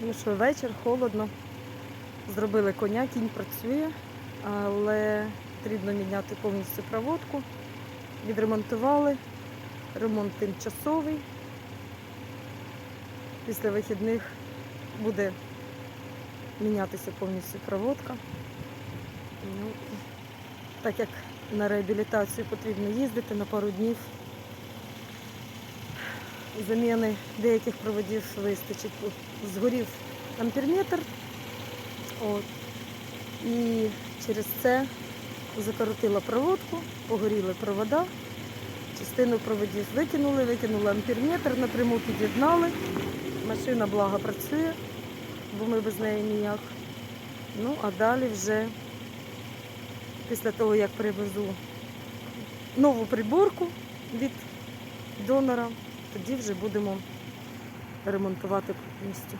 Тому що вечір холодно. Зробили коня, кінь працює, але потрібно міняти повністю проводку. Відремонтували. Ремонт тимчасовий. Після вихідних буде мінятися повністю проводка. Ну, так як на реабілітацію потрібно їздити на пару днів. Заміни деяких проводів вистачить. Згорів амперметр. От. І через це закоротила проводку, погоріли провода. Частину проводів викинули, викинули амперметр, напряму під'єднали. Машина благо працює, бо ми без неї ніяк. Ну, а далі вже після того, як привезу нову приборку від донора, тоді вже будемо ремонтувати повністю.